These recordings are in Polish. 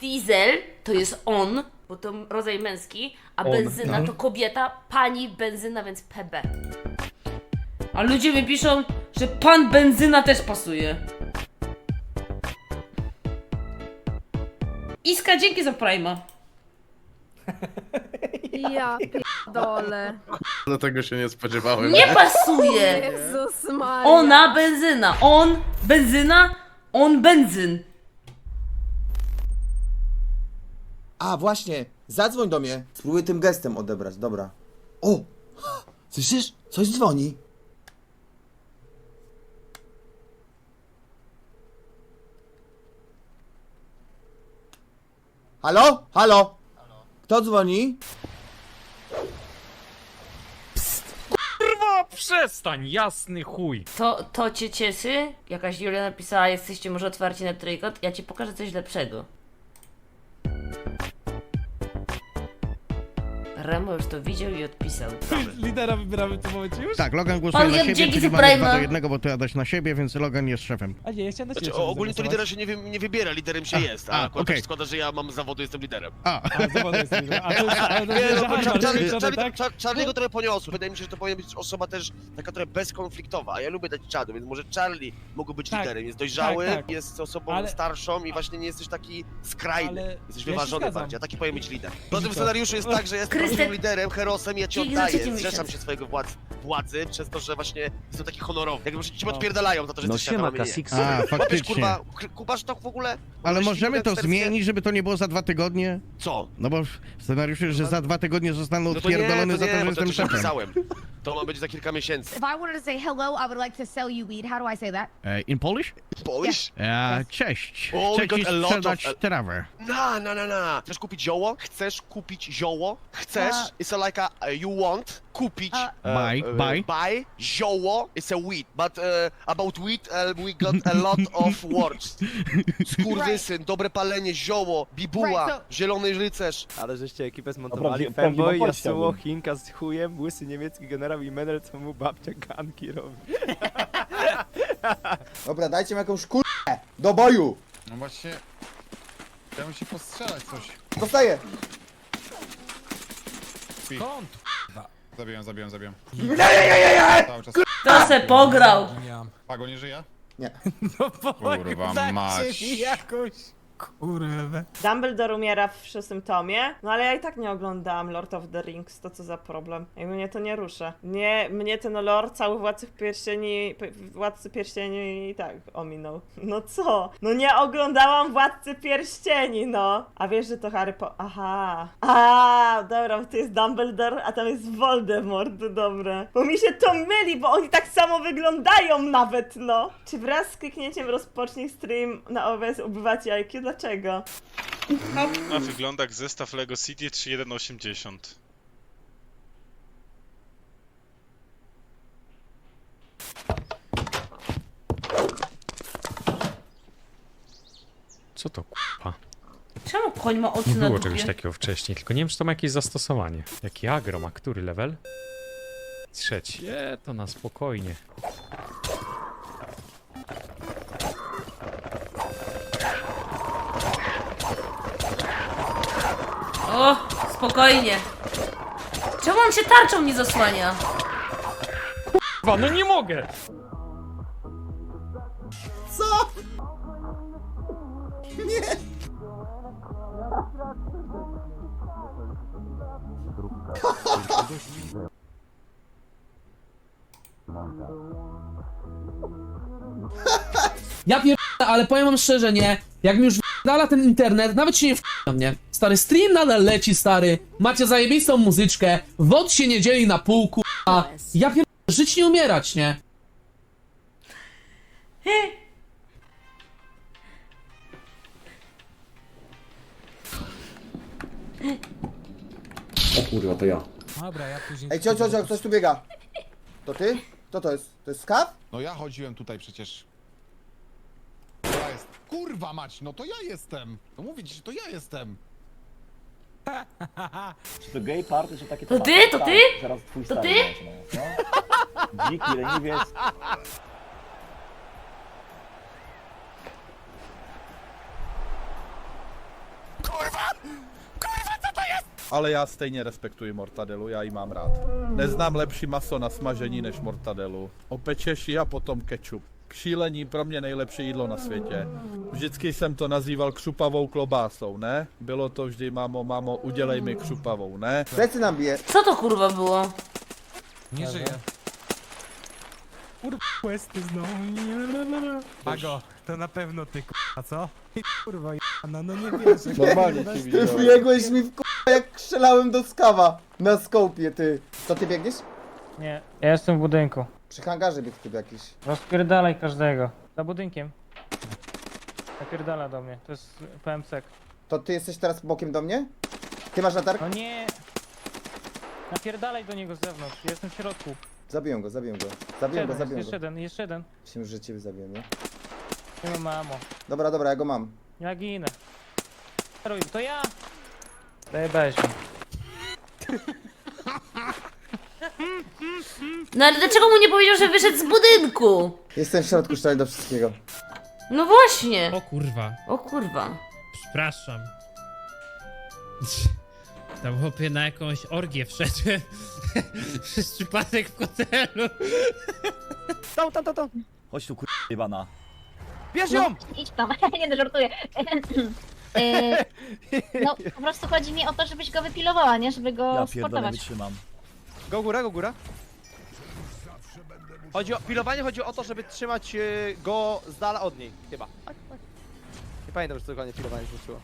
Diesel to jest on, bo to rodzaj męski, a benzyna to kobieta, pani benzyna, więc PB. A ludzie mi piszą, że pan benzyna też pasuje. Iska, dzięki za Prima. Ja pierdolę. Do tego się nie spodziewałem. Nie pasuje! Jezus Maria. Ona benzyna, on benzyna, on benzyn. A, właśnie, zadzwoń do mnie. Spróbuj tym gestem odebrać, dobra. O! Słyszysz? Coś dzwoni. Halo? Halo? Kto dzwoni? Kurwa, przestań, jasny chuj. To, to cię cieszy? Jakaś Julia napisała, jesteście może otwarci na trójkąt? Ja ci pokażę coś lepszego. Remo już to widział i odpisał. Lidera wybieramy w tym momencie już? Tak, Logan głosuje Pan na Jan, siebie, dzięki czyli za mamy Prime'a. dwa do jednego, bo to ja dać na siebie, więc Logan jest szefem. A nie, ja chciałem na Znaczy, o, ogólnie to lidera się nie, wy- nie wybiera, liderem się jest. A, a, akurat okej. tak składa, że ja mam zawodu, jestem liderem. A, A, zawodny jest liderem. A to jest, ale to Nie, jest no, bo Charlie, Charlie, Charlie, Charlie, Charlie, Charlie, tak? Go trochę poniosło. Wydaje mi się, że to powinna być osoba też taka trochę bezkonfliktowa, a ja lubię dać czadu, więc może Charlie mógł być Tak, liderem. Jest dojrzały, tak, tak. jest osobą Ale- starszą i właśnie nie jesteś taki skrajny. Ale Jesteś ja się wyważony zgadzam. bardziej, a taki powinien być lider. Po tym scenariuszu jest tak, że Krystek- prawdziwym liderem, herosem i ja ci Dzięki za oddaję. trzeci Zrzeszam miesiąc. się swojego władz, władzy przez to, że właśnie jestem taki honorowy. Jakby ci No. odpierdalają za to, że No jesteś siema, mnie nie. Kasix. a Łapiesz, faktycznie. kurwa, k- kupasz to w ogóle? Ale możemy to zmienić, żeby to nie było za dwa tygodnie? Co? No bo w scenariuszu, że za dwa tygodnie zostanę No to nie, odpierdolony to za nie, to, że bo jestem już szefem. napisałem. To ma być za kilka miesięcy. If I wanted to say hello, I would like to sell you weed. How do I say that? E, In Polish? Polish? E, cześć. Oh, we Chcę got ci a lot sprzedać of- trawę. Na, na, na, na. Chcesz kupić zioło? Chcesz kupić zioło? Chcesz? A- It's like a, uh, you want kupić A- uh, Buy, uh, buy. buy zioło. It's a weed. But uh, about weed uh, we got a lot of words. Skurwysyn, dobre palenie, zioło, bibuła, Right, so- zielony rycerz. Ale żeście ekipę zmontowali. Prawdziwa- Femboy, prawdziwa Yasuo, postać, Hinka z chujem, łysy niemiecki generał i Menel, co mu babcia ganki robi. Dobra, dajcie mi jakąś kurę do boju. No właśnie... Chciałem się postrzelać coś. Dostaję. Skąd? Zabiłem, zabiłem, zabiłem. Cały czas. To se pograł. Pago nie żyje? Nie. No Kurwa mać. jakąś kurwę. Dumbledore umiera w szóstym tomie, no ale ja i tak nie oglądałam Lord of the Rings, to co za problem. Jakby mnie to nie rusza. Mnie, mnie ten lore cały Władcy Pierścieni, Władcy Pierścieni i tak ominął. No co? No nie oglądałam Władcy Pierścieni, no! A wiesz, że to Harry Po... Aha. A, dobra, bo to jest Dumbledore, a tam jest Voldemort, dobra. Bo mi się to myli, bo oni tak samo wyglądają nawet, no! Czy wraz z kliknięciem rozpocznij stream na OBS ubywacie IQ? Dlaczego? A wygląda jak zestaw Lego City 3180. Co to kurwa? Czemu koń ma oczy Nie na było dupie? czegoś takiego wcześniej, tylko nie wiem, czy to ma jakieś zastosowanie. Jaki agro ma który level? Trzeci. Nie, to na spokojnie. O, spokojnie. Czemu on się tarczą nie zasłania? Kurwa, no nie mogę! Co? Nie. Ja pier... ale powiem wam szczerze, nie? Jak mi już dala ten internet, nawet się nie na mnie. Stary, stream nadal leci, stary. Macie zajebistą muzyczkę. WOD się nie dzieli na pół, a Ja pier... żyć nie umierać, nie? O kurwa, to ja. Dobra, ja później... Ej, cio, cio, cio, ktoś tu biega. To ty? Kto to jest? To jest skaw? No ja chodziłem tutaj przecież. To ja jest. Kurwa mać, no to ja jestem. No mówię ci, że to ja jestem. Czy to gay party, czy takie To ty? To ty? Zaraz twój To ty? no. Dziki leniwiec. Ale já stejně respektuji mortadelu, já ji mám rád. Neznám lepší maso na smažení než mortadelu. Opečeš ji a potom kečup. Šílení pro mě nejlepší jídlo na světě. Vždycky jsem to nazýval křupavou klobásou, ne? Bylo to vždy, mámo, mámo, udělej mi křupavou, ne? Plecy nam bije. Co to kurwa było? Nie żyje. Questy znowu. Pago, to na pewno ty k***a, co? Kurwa, no, no nie wierzę. Normalnie ci Ty biegłeś mi w k***a jak strzelałem do skawa. Na skopie, ty. Co ty biegniesz? Nie, ja jestem w budynku. Przy hangarze biegł typ jakiś. Rozpierdalaj każdego. Za budynkiem. Napierdala do mnie, to jest PMC. To ty jesteś teraz bokiem do mnie? Ty masz latarkę? No nie! Napierdalaj do niego z zewnątrz, jestem w środku. Zabiję go, zabiję go. Zabiję go, zabiję go. jeden, jeszcze jeden. Myślałem, że ciebie zabiję, nie? Nie mamo. Dobra, dobra, ja go mam. Ja ginę. To ja! Zajebałeś mnie. No ale dlaczego mu nie powiedział, że wyszedł z budynku? Jestem w środku, strzelaj do wszystkiego. No właśnie. O kurwa, O kurwa. przepraszam. Tam chłopie na jakąś orgię wszedłem. Przez przypadek w hotelu. Tam, tam, tam, tam. Chodź tu kurwa Bierz ją! Idź tam, nie no, żartuję. E, no, po prostu chodzi mi o to, żebyś go wypilowała, nie? Żeby go sportować. wytrzymam. Go góra, go góra. Chodzi o pilowanie, chodzi o to, żeby trzymać e, go z dala od niej, chyba. Tak, tak. Nie pamiętam, że to dokładnie pilowanie znaczyło.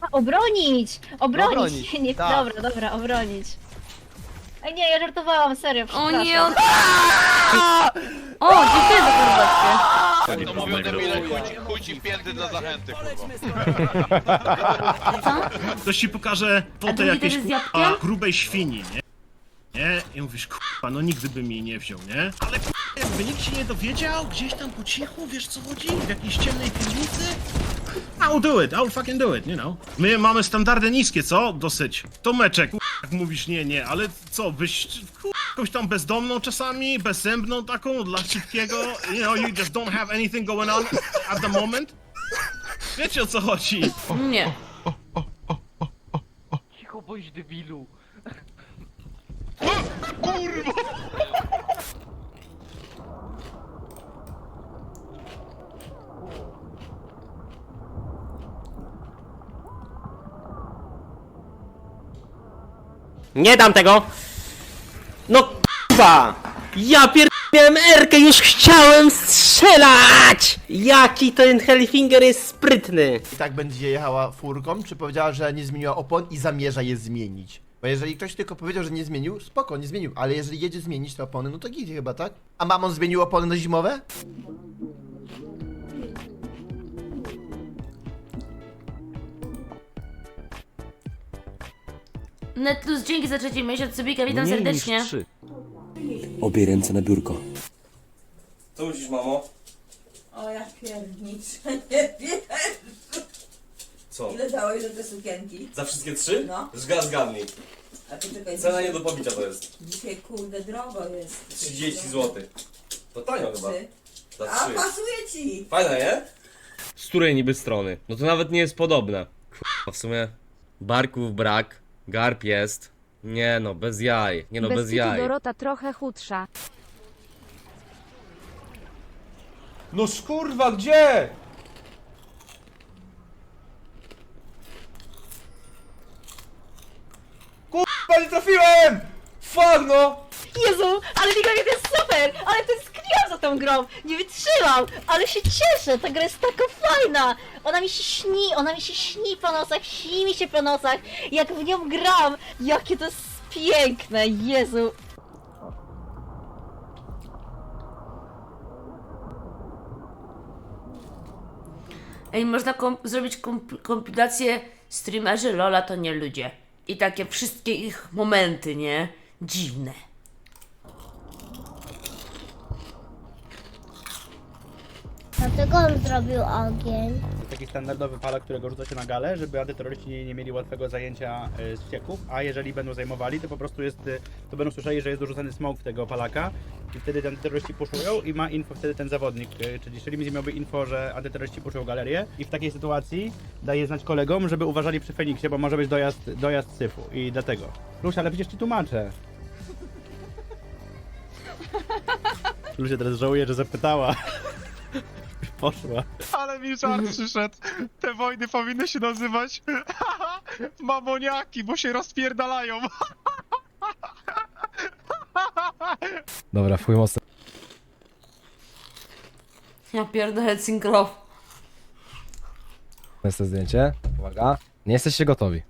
A, obronić! Obronić! Obronić, nie, tak. Dobra, dobra, obronić. Ej, nie, ja żartowałam, serio, O przepraszam. nie, on... O, dziękuję za To mówią debile, chuj ci- chuj ci w pięty dla zachęty, kurwa. Co? Ktoś ci pokaże A drugi też jabłkiem? grubej świni, nie? Nie? I mówisz, kurwa, no nigdy bym jej nie wziął, nie? Ale kurwa, jakby nikt się nie dowiedział, gdzieś tam po cichu, wiesz co chodzi? W jakiejś ciemnej piwnicy? I'll do it, I'll fucking do it, you know. My mamy standardy niskie, co? Dosyć. Tomeczek, kurwa, jak mówisz nie, nie, ale co, byś kurwa, jakąś tam bezdomną czasami, bezzębną taką, dla szybkiego, you know, you just don't have anything going on at the moment? Wiecie o co chodzi? Nie. Cicho bądź debilu. Nie dam tego! K***wa! Ja pier... miałem Erkę, już chciałem strzelać! Jaki ten Hellfinger jest sprytny! I tak będzie jechała furką, czy powiedziała, że nie zmieniła opon i zamierza je zmienić? Bo jeżeli ktoś tylko powiedział, że nie zmienił, spoko, nie zmienił, ale jeżeli jedzie zmienić te opony, no to git chyba, tak? A mamon zmienił opony na zimowe? Netlus, dzięki za trzeci miesiąc. Subika, witam serdecznie. Obie ręce na biurko. Co myślisz, mamo? O ja pierniczę, nie wiem. Co? Ile dałeś za te sukienki? Za wszystkie trzy? No. Zgad, zgadnij. A to czekaj, Cena nie do pobicia to jest. dzisiaj kurde drogo jest. 30 zł. To tanio chyba. Za A pasuje ci! Fajne, nie? Z której niby strony? No to nawet nie jest podobne. Kurwa, w sumie barków brak, garb jest. Nie no, bez jaj. Nie no, bez, jaj. Dorota trochę chudsza. No kurwa, gdzie? Kurwa, nie trafiłem! Fuck no! Jezu, ale Liga to jest super! Ale tęskniłam za tą grą! Nie wytrzymam! Ale się cieszę! Ta gra jest taka fajna! Ona mi się śni, ona mi się śni po nocach, śni mi się po nocach! Jak w nią gram! Jakie to jest piękne! Jezu! Ej, można zrobić komp- kompilację streamerzy Lola to nie ludzie. I takie wszystkie ich momenty, nie? Dziwne. Dlaczego on zrobił ogień? jest taki standardowy palak, którego rzuca się na galę, żeby antyterroryści nie, nie mieli łatwego zajęcia y, z ścieków, a jeżeli będą zajmowali, to po prostu jest, y, to będą słyszeli, że jest dorzucany smok w tego palaka i wtedy antyterroryści puszują i ma info wtedy ten zawodnik, y, czyli Szelimis miałby info, że antyterroryści puszują galerię i w takiej sytuacji daje znać kolegom, żeby uważali przy Feniksie, bo może być dojazd, dojazd syfu i dlatego. Lusia, ale przecież ci tłumaczę. Lucia teraz żałuje, że zapytała. Poszła. Ale mi żart przyszedł. Te wojny powinny się nazywać mamoniaki, bo się rozpierdalają. Dobra, fuj mocno. Ja pierdolę synchro. Jest to zdjęcie. Uwaga. Nie jesteście gotowi.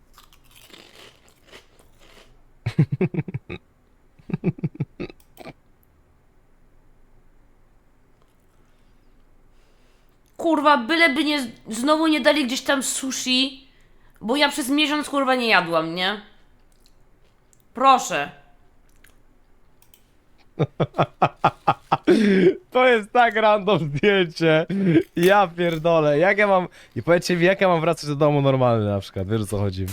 Kurwa, byleby nie, znowu nie dali gdzieś tam sushi, bo ja przez miesiąc kurwa nie jadłam, nie? Proszę. To jest tak random zdjęcie. Ja pierdolę. Jak ja mam... I powiedzcie mi, jak ja mam wracać do domu normalny na przykład. Wiesz o co chodzi?